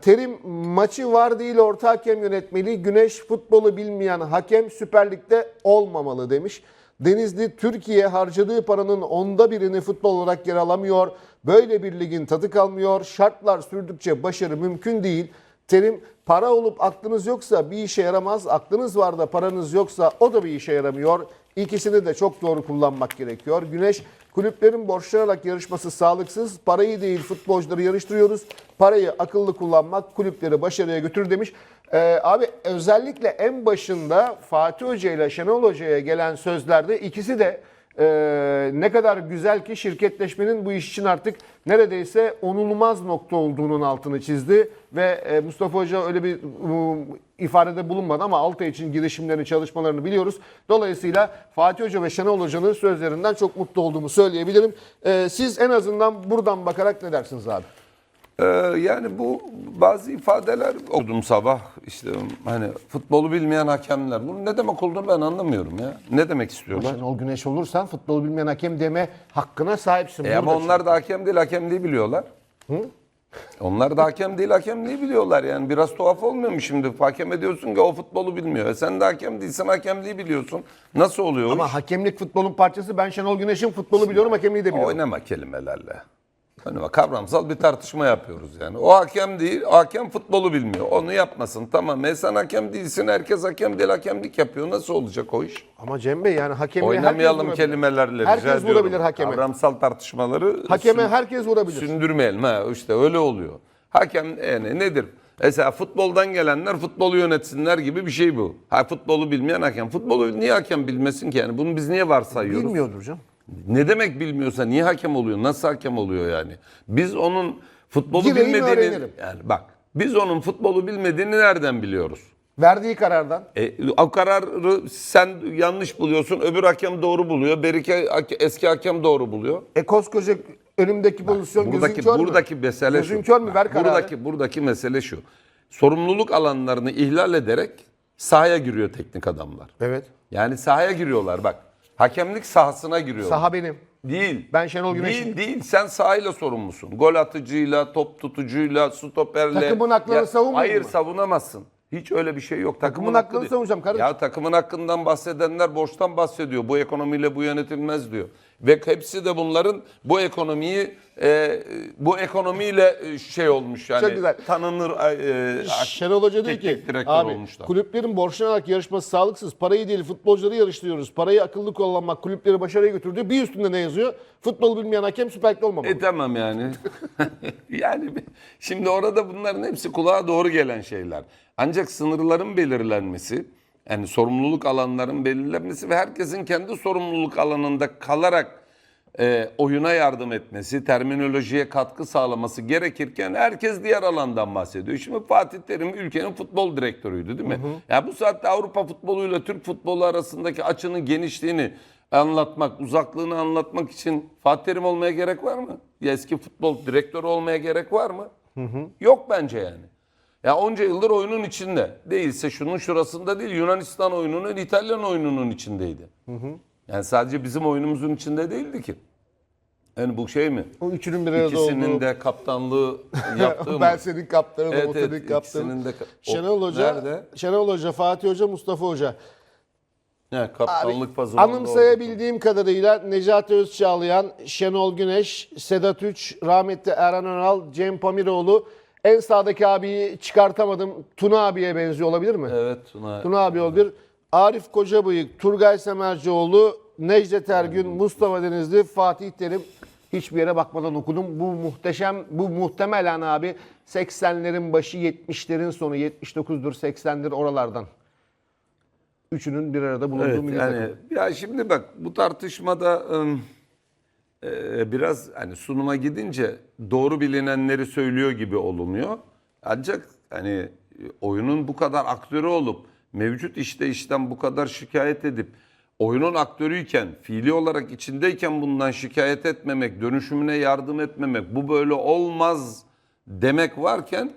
terim maçı var değil orta hakem yönetmeli. Güneş futbolu bilmeyen hakem Süper Lig'de olmamalı demiş. Denizli Türkiye harcadığı paranın onda birini futbol olarak yer alamıyor. Böyle bir ligin tadı kalmıyor. Şartlar sürdükçe başarı mümkün değil. Terim para olup aklınız yoksa bir işe yaramaz. Aklınız var da paranız yoksa o da bir işe yaramıyor. İkisini de çok doğru kullanmak gerekiyor. Güneş kulüplerin borçlanarak yarışması sağlıksız. Parayı değil futbolcuları yarıştırıyoruz. Parayı akıllı kullanmak kulüpleri başarıya götürür demiş. Ee, abi özellikle en başında Fatih Hoca ile Şenol Hoca'ya gelen sözlerde ikisi de ee, ne kadar güzel ki şirketleşmenin bu iş için artık neredeyse onulmaz nokta olduğunun altını çizdi ve e, Mustafa Hoca öyle bir um, ifadede bulunmadı ama Altay için girişimlerini, çalışmalarını biliyoruz. Dolayısıyla Fatih Hoca ve Şenol Hoca'nın sözlerinden çok mutlu olduğumu söyleyebilirim. Ee, siz en azından buradan bakarak ne dersiniz abi? Ee, yani bu bazı ifadeler okudum sabah işte hani futbolu bilmeyen hakemler. Bunun ne demek olduğunu ben anlamıyorum ya. Ne demek istiyorlar? Şenol Güneş olursan futbol bilmeyen hakem deme hakkına sahipsin. E ama onlar da hakem değil, hakemliği biliyorlar. Onlar da hakem değil, hakemliği biliyorlar. Yani biraz tuhaf olmuyor mu şimdi? Hakem ediyorsun ki o futbolu bilmiyor. E sen de hakem değilsin, hakemliği biliyorsun. Nasıl oluyor Ama hakemlik futbolun parçası. Ben Şenol Güneş'in futbolu biliyorum, hakemliği de biliyorum. Oynama kelimelerle. Hani bak kavramsal bir tartışma yapıyoruz yani. O hakem değil, hakem futbolu bilmiyor. Onu yapmasın. Tamam, e sen hakem değilsin, herkes hakem değil, hakemlik yapıyor. Nasıl olacak o iş? Ama Cem Bey yani hakemliğe Oynamayalım herkes kelimelerle rica Herkes ediyorum. vurabilir hakeme. Kavramsal tartışmaları Hakeme sün- herkes vurabilir. sündürmeyelim. Ha, işte öyle oluyor. Hakem yani nedir? Mesela futboldan gelenler futbolu yönetsinler gibi bir şey bu. Ha futbolu bilmeyen hakem. Futbolu niye hakem bilmesin ki yani? Bunu biz niye varsayıyoruz? Bilmiyordur canım. Ne demek bilmiyorsa niye hakem oluyor? Nasıl hakem oluyor yani? Biz onun futbolu Gireyim, bilmediğini öğrenirim. yani bak biz onun futbolu bilmediğini nereden biliyoruz? Verdiği karardan. E, o kararı sen yanlış buluyorsun, öbür hakem doğru buluyor, berike eski hakem doğru buluyor. E koskoca önümdeki pozisyon Buradaki gözün kör mü? buradaki mesele Gözün şu. kör mü? Ver kararı. Buradaki buradaki mesele şu. Sorumluluk alanlarını ihlal ederek sahaya giriyor teknik adamlar. Evet. Yani sahaya giriyorlar bak. Hakemlik sahasına giriyorlar. Saha benim. Değil. Ben Şenol Güneş'im. Değil değil. Sen sahayla sorumlusun. Gol atıcıyla, top tutucuyla, stoperle. Takımın haklarını savunmayayım Hayır mı? savunamazsın. Hiç öyle bir şey yok. Takımın hakkı hakkını savunacağım kardeşim. Ya takımın hakkından bahsedenler borçtan bahsediyor. Bu ekonomiyle bu yönetilmez diyor. Ve hepsi de bunların bu ekonomiyi e, bu ekonomiyle e, şey olmuş yani. Çok güzel. Tanınır e, Şenol Hoca diyor ki teknik direktör abi olmuşlar. kulüplerin borçlanarak yarışması sağlıksız. Parayı değil futbolcuları yarıştırıyoruz. Parayı akıllı kullanmak kulüpleri başarıya götürdü. Bir üstünde ne yazıyor? Futbol bilmeyen hakem Süper Lig'de olmamalı. E tamam yani. yani şimdi orada bunların hepsi kulağa doğru gelen şeyler. Ancak sınırların belirlenmesi, yani sorumluluk alanların belirlenmesi ve herkesin kendi sorumluluk alanında kalarak e, oyuna yardım etmesi, terminolojiye katkı sağlaması gerekirken herkes diğer alandan bahsediyor. Şimdi Fatih Terim ülkenin futbol direktörüydü değil mi? Ya bu saatte Avrupa futboluyla Türk futbolu arasındaki açının genişliğini anlatmak, uzaklığını anlatmak için Fatih Terim olmaya gerek var mı? Ya eski futbol direktörü olmaya gerek var mı? Yok bence yani. Ya onca yıldır oyunun içinde. Değilse şunun şurasında değil, Yunanistan oyununun, İtalyan oyununun içindeydi. Yani sadece bizim oyunumuzun içinde değildi ki. Yani bu şey mi? O üçünün bir arada İkisinin olduğu. de kaptanlığı yaptığı ben mı? senin kaptanım, Evet, o evet, senin kaptanın. ikisinin de Şenol Hoca, Nerede? Şenol Hoca, Fatih Hoca, Mustafa Hoca. He, kaptanlık Abi, fazında anımsayabildiğim kadarıyla Necati Özçağlayan, Şenol Güneş, Sedat Üç, rahmetli Erhan Önal, Cem Pamiroğlu. En sağdaki abiyi çıkartamadım. Tuna abiye benziyor olabilir mi? Evet Tuna. Tuna abi olabilir. Arif Kocabıyık, Turgay Semercioğlu, Necdet Ergün, Mustafa Denizli, Fatih Terim. Hiçbir yere bakmadan okudum. Bu muhteşem, bu muhtemelen abi 80'lerin başı 70'lerin sonu 79'dur 80'lir oralardan. Üçünün bir arada bulunduğu Evet, milli yani takım. ya şimdi bak bu tartışmada ım, e, biraz hani sunuma gidince doğru bilinenleri söylüyor gibi olunuyor. Ancak hani e, oyunun bu kadar aktörü olup mevcut işte işten bu kadar şikayet edip oyunun aktörüyken, fiili olarak içindeyken bundan şikayet etmemek, dönüşümüne yardım etmemek, bu böyle olmaz demek varken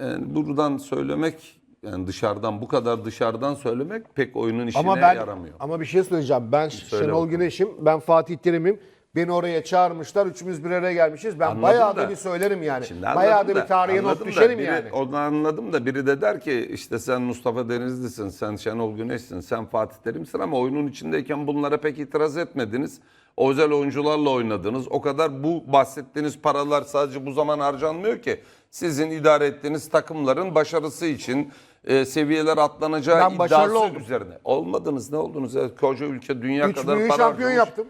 yani buradan söylemek yani dışarıdan bu kadar dışarıdan söylemek pek oyunun işine Ama ben yaramıyor. ama bir şey söyleyeceğim. Ben Söyle Şenol bakalım. Güneş'im, ben Fatih Terim'im. Beni oraya çağırmışlar. Üçümüz bir araya gelmişiz. Ben Anladım bayağı da, da. bir söylerim yani. Şimdi bayağı anladım da bir tarihe not da düşerim biri- yani. Onu anladım da biri de der ki işte sen Mustafa Denizli'sin, sen Şenol Güneş'sin, sen Fatih Terim'sin ama oyunun içindeyken bunlara pek itiraz etmediniz. Özel oyuncularla oynadınız. O kadar bu bahsettiğiniz paralar sadece bu zaman harcanmıyor ki. Sizin idare ettiğiniz takımların başarısı için e, seviyeler atlanacağı Ben iddiası oldum. üzerine. Olmadınız ne oldunuz? Ya, koca ülke dünya Üç kadar para şampiyon harcamış. yaptım.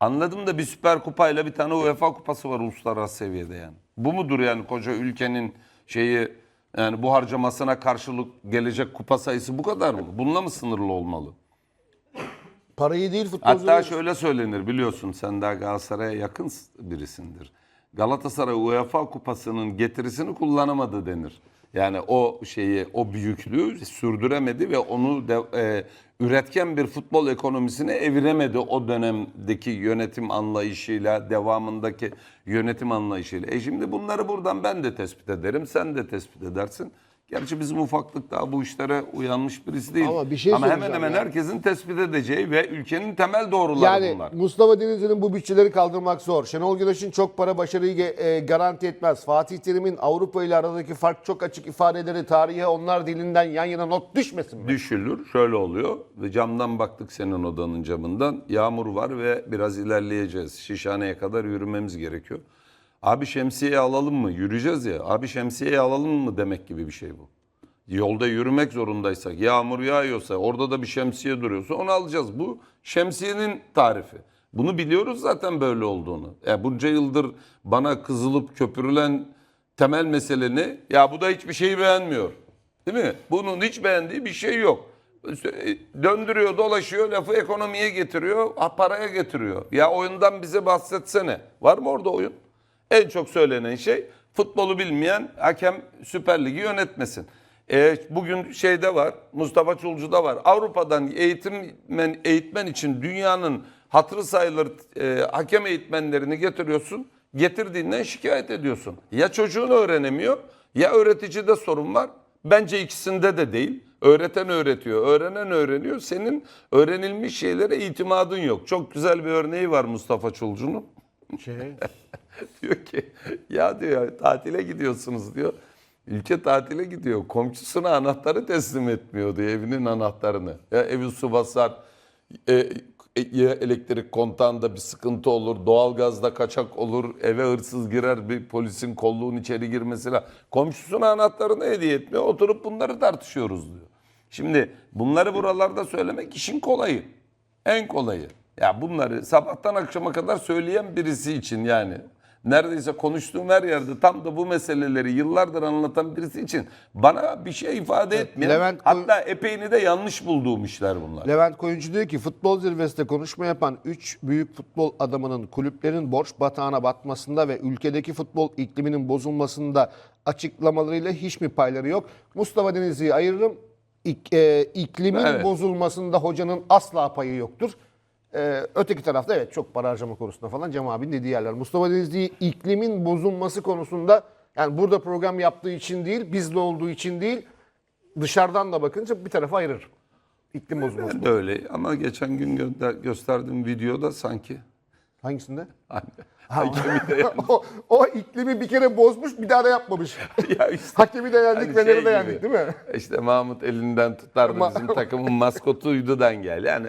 Anladım da bir süper kupayla bir tane UEFA kupası var uluslararası seviyede yani. Bu mudur yani koca ülkenin şeyi yani bu harcamasına karşılık gelecek kupa sayısı bu kadar mı? Bununla mı sınırlı olmalı? Parayı değil futbolcuları. Hatta şöyle söylenir biliyorsun sen daha Galatasaray'a yakın birisindir. Galatasaray UEFA kupasının getirisini kullanamadı denir. Yani o şeyi, o büyüklüğü sürdüremedi ve onu de, e, üretken bir futbol ekonomisine eviremedi o dönemdeki yönetim anlayışıyla, devamındaki yönetim anlayışıyla. E şimdi bunları buradan ben de tespit ederim, sen de tespit edersin. Gerçi bizim ufaklık daha bu işlere uyanmış birisi değil. Ama bir şey Ama hemen hemen ya. herkesin tespit edeceği ve ülkenin temel doğruları Yani bunlar. Mustafa Denizli'nin bu bütçeleri kaldırmak zor. Şenol Güneş'in çok para başarıyı e, garanti etmez. Fatih Terim'in Avrupa ile aradaki fark çok açık ifadeleri tarihe onlar dilinden yan yana not düşmesin mi? Düşülür. Şöyle oluyor. Ve camdan baktık senin odanın camından. Yağmur var ve biraz ilerleyeceğiz. Şişhane'ye kadar yürümemiz gerekiyor. Abi şemsiye alalım mı? Yürüyeceğiz ya. Abi şemsiye alalım mı demek gibi bir şey bu. Yolda yürümek zorundaysak, yağmur yağıyorsa, orada da bir şemsiye duruyorsa onu alacağız. Bu şemsiyenin tarifi. Bunu biliyoruz zaten böyle olduğunu. Ya bunca yıldır bana kızılıp köpürülen temel mesele? Ya bu da hiçbir şeyi beğenmiyor. Değil mi? Bunun hiç beğendiği bir şey yok. Döndürüyor, dolaşıyor, lafı ekonomiye getiriyor, paraya getiriyor. Ya oyundan bize bahsetsene. Var mı orada oyun? En çok söylenen şey futbolu bilmeyen hakem Süper Lig'i yönetmesin. E, bugün şeyde var, Mustafa Çulcu'da var. Avrupa'dan eğitmen, eğitmen için dünyanın hatırı sayılır e, hakem eğitmenlerini getiriyorsun. Getirdiğinden şikayet ediyorsun. Ya çocuğun öğrenemiyor ya öğreticide sorun var. Bence ikisinde de değil. Öğreten öğretiyor, öğrenen öğreniyor. Senin öğrenilmiş şeylere itimadın yok. Çok güzel bir örneği var Mustafa Çulcu'nun. Şey, diyor ki ya diyor tatile gidiyorsunuz diyor. Ülke tatile gidiyor. Komşusuna anahtarı teslim etmiyor diyor evinin anahtarını. Ya evi su basar. E, e, ya elektrik kontağında bir sıkıntı olur. Doğalgazda kaçak olur. Eve hırsız girer. Bir polisin kolluğun içeri girmesi lazım. Komşusuna anahtarını hediye etmiyor. Oturup bunları tartışıyoruz diyor. Şimdi bunları buralarda söylemek işin kolayı. En kolayı. Ya bunları sabahtan akşama kadar söyleyen birisi için yani neredeyse konuştuğum her yerde tam da bu meseleleri yıllardır anlatan birisi için bana bir şey ifade etmeyen Levent Koy- hatta epeyini de yanlış bulduğum işler bunlar. Levent Koyuncu diyor ki futbol zirvesinde konuşma yapan 3 büyük futbol adamının kulüplerin borç batağına batmasında ve ülkedeki futbol ikliminin bozulmasında açıklamalarıyla hiç mi payları yok? Mustafa Denizli'yi ayırırım. İk, e, iklimin Evet. bozulmasında hocanın asla payı yoktur. E, öteki tarafta evet çok para harcama konusunda falan Cem abinin dediği yerler. Mustafa Denizli'yi iklimin bozulması konusunda yani burada program yaptığı için değil, bizle olduğu için değil, dışarıdan da bakınca bir tarafa ayırırım. İklim bozulması. Ben de öyle ama geçen gün gönder, gösterdiğim videoda sanki Hangisinde? hakemi de o, o iklimi bir kere bozmuş bir daha da yapmamış. ya işte, Hakemi de yendik, hani Fener'i şey de gibi, yendik değil mi? İşte Mahmut elinden tutardı Ma- bizim takımın maskotuydudan gel. Yani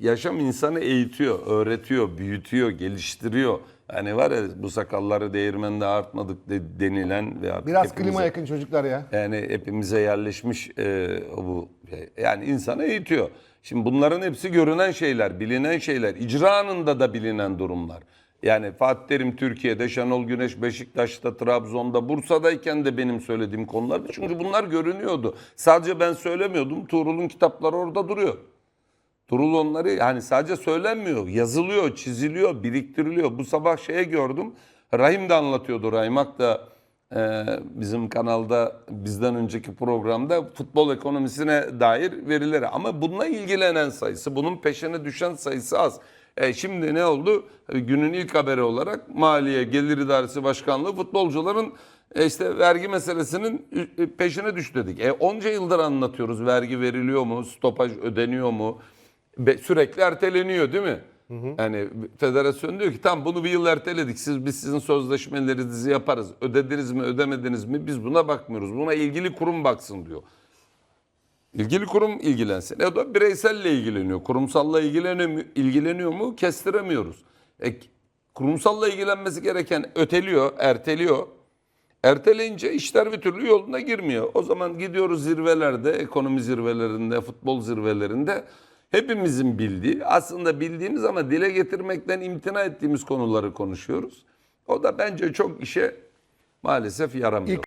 yaşam insanı eğitiyor, öğretiyor, büyütüyor, geliştiriyor. Hani var ya bu sakalları değirmende artmadık de, denilen ve artık Biraz hepimize- klima yakın çocuklar ya. yani hepimize yerleşmiş e, bu şey. yani insanı eğitiyor. Şimdi bunların hepsi görünen şeyler, bilinen şeyler. İcra anında da bilinen durumlar. Yani Fatih Terim Türkiye'de, Şenol Güneş Beşiktaş'ta, Trabzon'da, Bursa'dayken de benim söylediğim konulardı. Çünkü bunlar görünüyordu. Sadece ben söylemiyordum. Tuğrul'un kitapları orada duruyor. Turul onları yani sadece söylenmiyor, yazılıyor, çiziliyor, biriktiriliyor. Bu sabah şeye gördüm. Rahim de anlatıyordu. Rahimak da e, bizim kanalda bizden önceki programda futbol ekonomisine dair verileri. Ama bununla ilgilenen sayısı, bunun peşine düşen sayısı az. E, şimdi ne oldu? Günün ilk haberi olarak Maliye Gelir İdaresi Başkanlığı futbolcuların e, işte vergi meselesinin e, peşine düş dedik. E, onca yıldır anlatıyoruz vergi veriliyor mu, stopaj ödeniyor mu? Sürekli erteleniyor değil mi? Yani federasyon diyor ki tamam bunu bir yıl erteledik. Siz biz sizin sözleşmelerinizi yaparız. Ödediniz mi, ödemediniz mi? Biz buna bakmıyoruz. Buna ilgili kurum baksın diyor. İlgili kurum ilgilensin. E o da bireyselle ilgileniyor. Kurumsalla ilgileniyor mu, ilgileniyor mu? Kestiremiyoruz. E, kurumsalla ilgilenmesi gereken öteliyor, erteliyor. Erteleyince işler bir türlü yoluna girmiyor. O zaman gidiyoruz zirvelerde, ekonomi zirvelerinde, futbol zirvelerinde hepimizin bildiği, aslında bildiğimiz ama dile getirmekten imtina ettiğimiz konuları konuşuyoruz. O da bence çok işe maalesef yaramıyor.